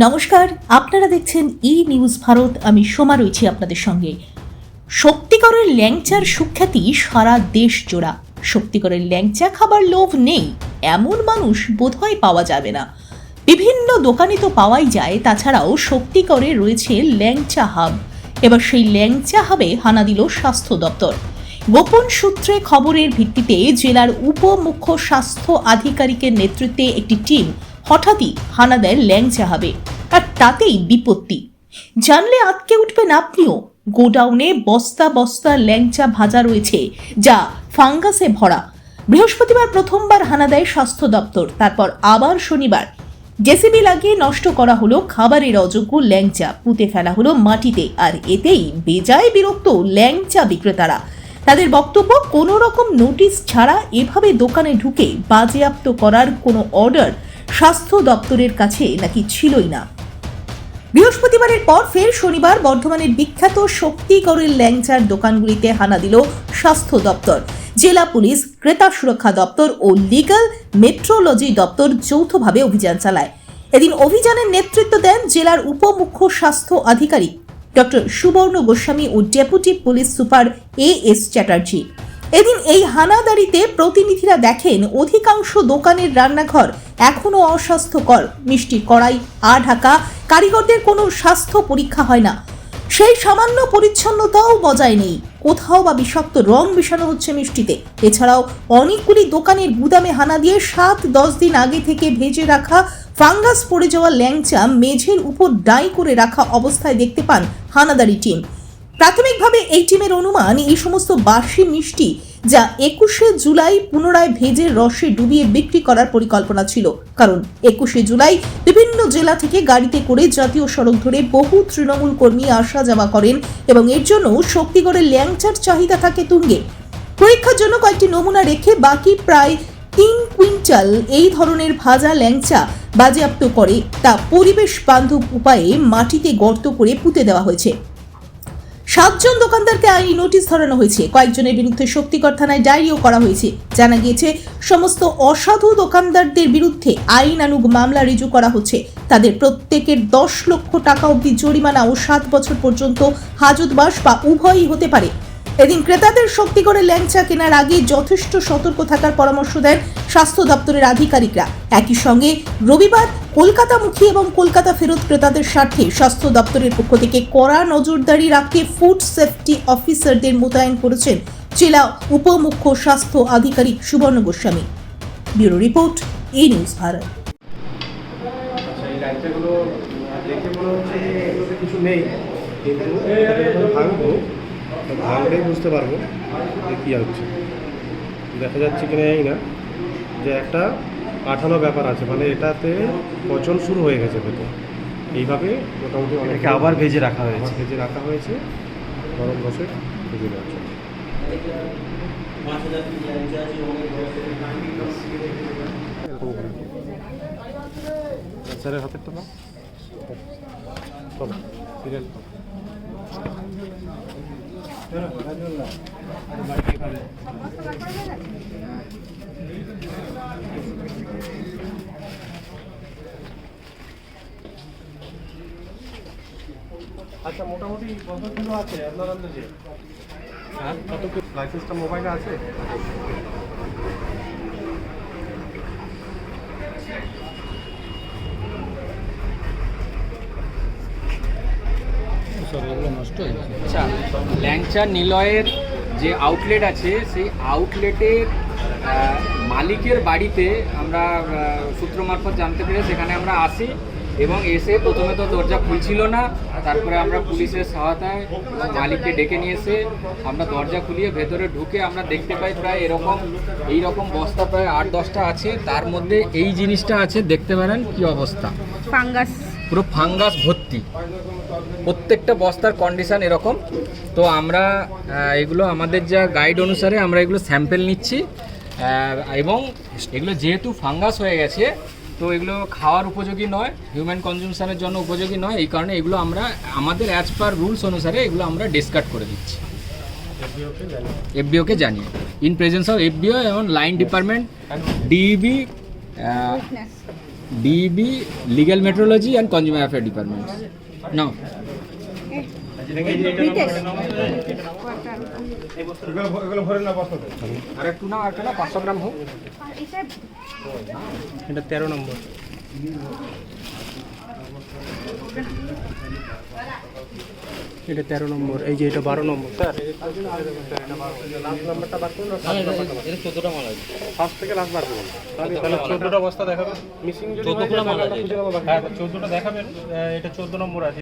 নমস্কার, আপনারা দেখছেন ই নিউজ ভারত, আমি সোমা রয়েছি আপনাদের সঙ্গে। শক্তিগড়ের ল্যাংচার সুখ্যাতি সারা দেশ জোড়া। শক্তিগড়ের ল্যাংচা খাবার লোভ নেই, এমন মানুষ বোধহয় পাওয়া যাবে না। বিভিন্ন দোকানে তো পাওয়াই যায়, তাছাড়াও শক্তিগড়ে রয়েছে ল্যাংচা হাব। এবার সেই ল্যাংচা হাবে হানা দিল স্বাস্থ্য দপ্তর। গোপন সূত্রে খবরের ভিত্তিতে জেলার উপমুখ্য স্বাস্থ্য আধিকারিকের নেতৃত্বে একটি টিম হঠাৎই হানা দেয় ল্যাংচা হাবে, আর তাতেই বিপত্তি। জানলে আটকে উঠবেন আপনিও। গোডাউনে বস্তা বস্তা ল্যাংচা ভাজা রয়েছে, যা ফাঙ্গাসে ভরা। বৃহস্পতিবার প্রথমবার হানা দেয় স্বাস্থ্য দপ্তর, তারপর আবার শনিবার। জেসিবি লাগিয়ে নষ্ট করা হলো খাবারের অযোগ্য ল্যাংচা, পুঁতে ফেলা হলো মাটিতে, আর এতেই বেজায় বিরক্ত ল্যাংচা বিক্রেতারা। তাদের বক্তব্য কোনো রকম নোটিশ ছাড়া এভাবে দোকানে ঢুকে বাজেয়াপ্ত করার কোনো অর্ডার স্বাস্থ্য দপ্তরের কাছে নাকি ছিলই না। বৃহস্পতিবারের পর ফের শনিবার বর্ধমানের বিখ্যাত শক্তিগড়ের ল্যাংচার দোকানগুলিতে হানা দিল স্বাস্থ্য দপ্তর। জেলা পুলিশ, ক্রেতা সুরক্ষা দপ্তর ও লিগ্যাল মেট্রোলজি দপ্তর যৌথভাবে অভিযান চালায়। এদিন অভিযানের নেতৃত্ব দেন জেলার উপমুখ্য স্বাস্থ্য আধিকারিক doctor Subarna Goswami O deputy police super A S Chatterjee. এদিন এই হানাদারিতে প্রতিনিধিরা দেখেন অধিকাংশ দোকানের রান্নাঘর এখনও অস্বাস্থ্যকর। মিষ্টির কড়াই, আ ঢাকা, কারিগরদের কোনো স্বাস্থ্য পরীক্ষা হয় না। সেই সামান্য পরিচ্ছন্নতাও বজায় নেই। কোথাও বা বিষাক্ত রং মিশানো হচ্ছে মিষ্টিতে। এছাড়াও অনেকগুলি দোকানের গুদামে হানা দিয়ে সাত, দশ দিন আগে থেকে ভেজে রাখা ফাঙ্গাস পড়ে যাওয়া ল্যাংচা মেঝের উপর ডাই করে রাখা অবস্থায় দেখতে পান হানাদারি টিম। প্রাথমিকভাবে এই টিমের অনুমান এই সমস্ত বাসি মিষ্টি যা একুশে জুলাই পুনরায় ভেজে রসে ডুবিয়ে বিক্রি করার পরিকল্পনা ছিল। কারণ একুশে জুলাই বিভিন্ন জেলা থেকে গাড়িতে করে জাতীয় সড়ক ধরে বহু তৃণমূল কর্মী আসা যাওয়া করেন এবং এর জন্য শক্তিগড়ের ল্যাংচার চাহিদা থাকে তুঙ্গে। পরীক্ষার জন্য কয়েকটি নমুনা রেখে বাকি প্রায় তিন কুইন্টাল এই ধরনের ভাজা ল্যাংচা বাজেয়াপ্ত করে। তা পরিবেশ বান্ধব উপায়ে মাটিতে গর্ত করে পুঁতে দেওয়া হয়েছে। সাতজন দোকানদারকে আইনি নোটিশ ধরানো হয়েছে। কয়েকজনের বিরুদ্ধে শক্তিকর থানায় ডায়েরিও করা হয়েছে। জানা গিয়েছে, সমস্ত অসাধু দোকানদারদের বিরুদ্ধে আইনানুগ মামলা রিজু করা হচ্ছে। তাদের প্রত্যেকের দশ লক্ষ টাকা অব্দি জরিমানা ও সাত বছর পর্যন্ত হাজতবাস বা উভয়ই হতে পারে। এদিন ক্রেতাদের শক্তি করে ল্যাংচা কেনার আগে যথেষ্ট সতর্ক থাকার পরামর্শ দেন স্বাস্থ্য দপ্তরের আধিকারিকরা। একই সঙ্গে রবিবার কলকাতামুখী এবং কলকাতা ফেরত ক্রেতাদের স্বার্থে স্বাস্থ্য দপ্তরের পক্ষ থেকে কড়া নজরদারি রাখতে ফুড সেফটি অফিসারদের মোতায়েন করেছেন জেলা উপমুখ্য স্বাস্থ্য আধিকারিক সুবর্ণ গোস্বামী। ব্যুরো রিপোর্ট, এই নিউজ ভারত। আচ্ছা কিছু নেই। তো ভাঙলেই বুঝতে পারব যে কী হচ্ছে। দেখা যাচ্ছে কিনা এই না যে একটা আঠানো ব্যাপার আছে মানে এটাতে পচন শুরু হয়ে গেছে ভেতর। এইভাবে মোটামুটি অনেকে আবার ভেজে রাখা হয়েছে। আবার ভেজে রাখা হয়েছে গরম বসে ভেজে স্যারের হাতেরটা দাও চলো সিরিয়াল আচ্ছা মোটামুটি কত কিলো আছে আপনার আন্দাজে? হ্যাঁ কত লাইসেন্সটা মোবাইলে আছে আচ্ছা ল্যাংচা নিলয়ের যে আউটলেট আছে সেই আউটলেটের মালিকের বাড়িতে আমরা সূত্র মারফত জানতে পেরে সেখানে আমরা আসি এবং এসে প্রথমে তো দরজা খুলছিল না তারপরে আমরা পুলিশের সহায়তায় মালিককে ডেকে নিয়ে এসে আমরা দরজা খুলিয়ে ভেতরে ঢুকে আমরা দেখতে পাই প্রায় এরকম এই রকম বস্তা প্রায় আট দশটা আছে তার মধ্যে এই জিনিসটা আছে দেখতে পারেন কি অবস্থা। ফাঙ্গাস। পুরো ফাঙ্গাস ভর্তি। প্রত্যেকটা বস্তার কন্ডিশন এরকম। তো আমরা এগুলো আমাদের যা গাইড অনুসারে আমরা এগুলো স্যাম্পেল নিচ্ছি। এবং এগুলো যেহেতু ফাঙ্গাস হয়ে গেছে, তো এগুলো খাওয়ার উপযোগী নয় হিউম্যান কনজিউমশনের জন্য উপযোগী নয়। এই কারণে এগুলো আমরা, আমাদের অ্যাজ পার রুলস অনুসারে এগুলো আমরা ডিসকার্ড করে দিচ্ছি। এফবিওকে জানিয়ে। ইন প্রেজেন্স অফ এফবিও এবং line department DEB DB legal metrology and consumer affair department now আর একটু না আর একটু না পাঁচশো গ্রাম হোক এটা তেরো নম্বর এটা তেরো নম্বর এই যে এটা বারো নম্বর। স্যার লাস্ট বার করুন ফার্স্ট থেকে লাস্ট বার করুন। তাহলে তাহলে চোদ্দোটা বস্তা দেখাবেন মিসিং যদি চোদ্দোটা হ্যাঁ দেখাবেন আহ, এটা চোদ্দ নম্বর আছে।